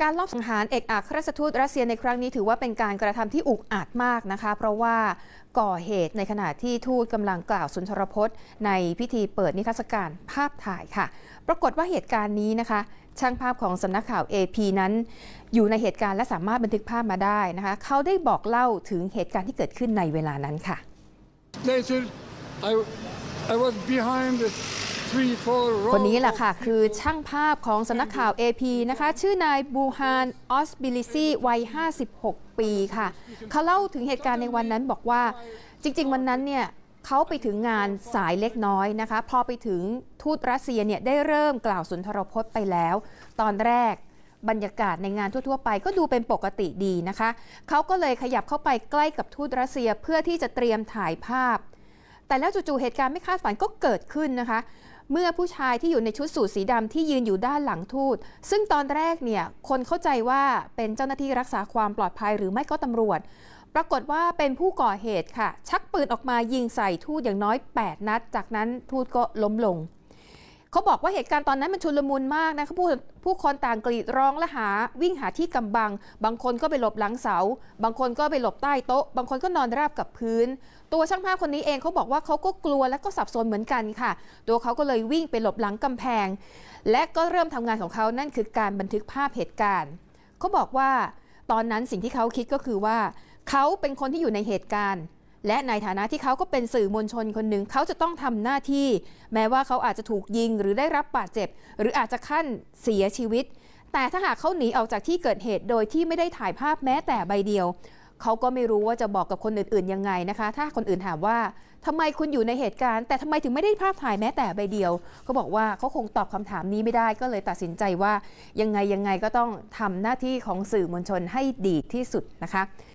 การลอบสังหารเอกอัครราชทูตรัสเซียในครั้งนี้ถือว่าเป็นการกระทำที่อุกอาจมากนะคะ เพราะว่าก่อเหตุในขณะที่ทูตกำลังกล่าวสุนทรพจน์ ในพิธีเปิดนิทรรศการภาพถ่ายค่ะ ปรากฏว่าเหตุการณ์นี้นะคะ ช่างภาพของสำนักข่าว AP นั้น อยู่ในเหตุการณ์และสามารถบันทึกภาพมาได้นะคะ เขาได้บอกเล่าถึงเหตุการณ์ที่เกิดขึ้นในเวลานั้นค่ะ Later, I, I was behind the คนนี้แหละค่ะ คือช่างภาพของสำนักข่าว AP นะคะ ชื่อนายบูฮานออสบิลิซีวัย 56 ปีค่ะ เขาเล่าถึงเหตุการณ์ในวันนั้นบอกว่าจริง ๆ วันนั้นเนี่ยเขาไปถึงงานสายเล็กน้อยนะคะ พอไปถึงทูตรัสเซียเนี่ยได้เริ่มกล่าวสุนทรพจน์ไปแล้ว ตอนแรกบรรยากาศในงานทั่ว ๆ ไปก็ดูเป็นปกติดีนะคะ เขาก็เลยขยับเข้าไปใกล้กับทูตรัสเซียเพื่อที่จะเตรียมถ่ายภาพ แต่แล้วจู่ๆเหตุการณ์ไม่คาดฝันก็เกิดขึ้นนะคะ เมื่อผู้ชายที่อยู่ในชุดสูทสีดำที่ยืนอยู่ด้านหลังทูต ซึ่งตอนแรกเนี่ยคนเข้าใจว่าเป็นเจ้าหน้าที่รักษาความปลอดภัยหรือไม่ก็ตำรวจ ปรากฏว่าเป็นผู้ก่อเหตุค่ะ ชักปืนออกมายิงใส่ทูตอย่างน้อย 8 นัด จากนั้นทูตก็ล้มลง เขาบอกว่าเหตุการณ์ตอนนั้นมันชุลมุนมากนะคะผู้ผู้คนต่างกรีดร้องและหาวิ่งหาที่กำบัง บางคนก็ไปหลบหลังเสา บางคนก็ไปหลบใต้โต๊ะ บางคนก็นอนราบกับพื้น ตัวช่างภาพคนนี้เองเขาบอกว่าเขาก็กลัวและก็สับสนเหมือนกันค่ะ ตัวเขาก็เลยวิ่งไปหลบหลังกำแพง และก็เริ่มทำงานของเขานั่นคือการบันทึกภาพเหตุการณ์เขาบอกว่าตอนนั้นสิ่งที่เขาคิดก็คือว่า เขาเป็นคนที่อยู่ในเหตุการณ์ และในฐานะที่เขาก็เป็นสื่อมวลชนคนหนึ่งเขาจะต้องทำหน้าที่ แม้ว่าเขาอาจจะถูกยิงหรือได้รับบาดเจ็บ หรืออาจจะขั้นเสียชีวิต แต่ถ้าหากเขาหนีออกจากที่เกิดเหตุโดยที่ไม่ได้ถ่ายภาพแม้แต่ใบเดียว เขาก็ไม่รู้ว่าจะบอกกับคนอื่นๆยังไงนะคะ ถ้าคนอื่นถามว่าทำไมคุณอยู่ในเหตุการณ์ แต่ทำไมถึงไม่ได้ภาพถ่ายแม้แต่ใบเดียวเขาบอกว่าเขาคงตอบคำถามนี้ไม่ได้ก็เลยตัดสินใจว่ายังไงยังไงก็ต้องทำหน้าที่ของสื่อมวลชนให้ดีที่สุดนะคะ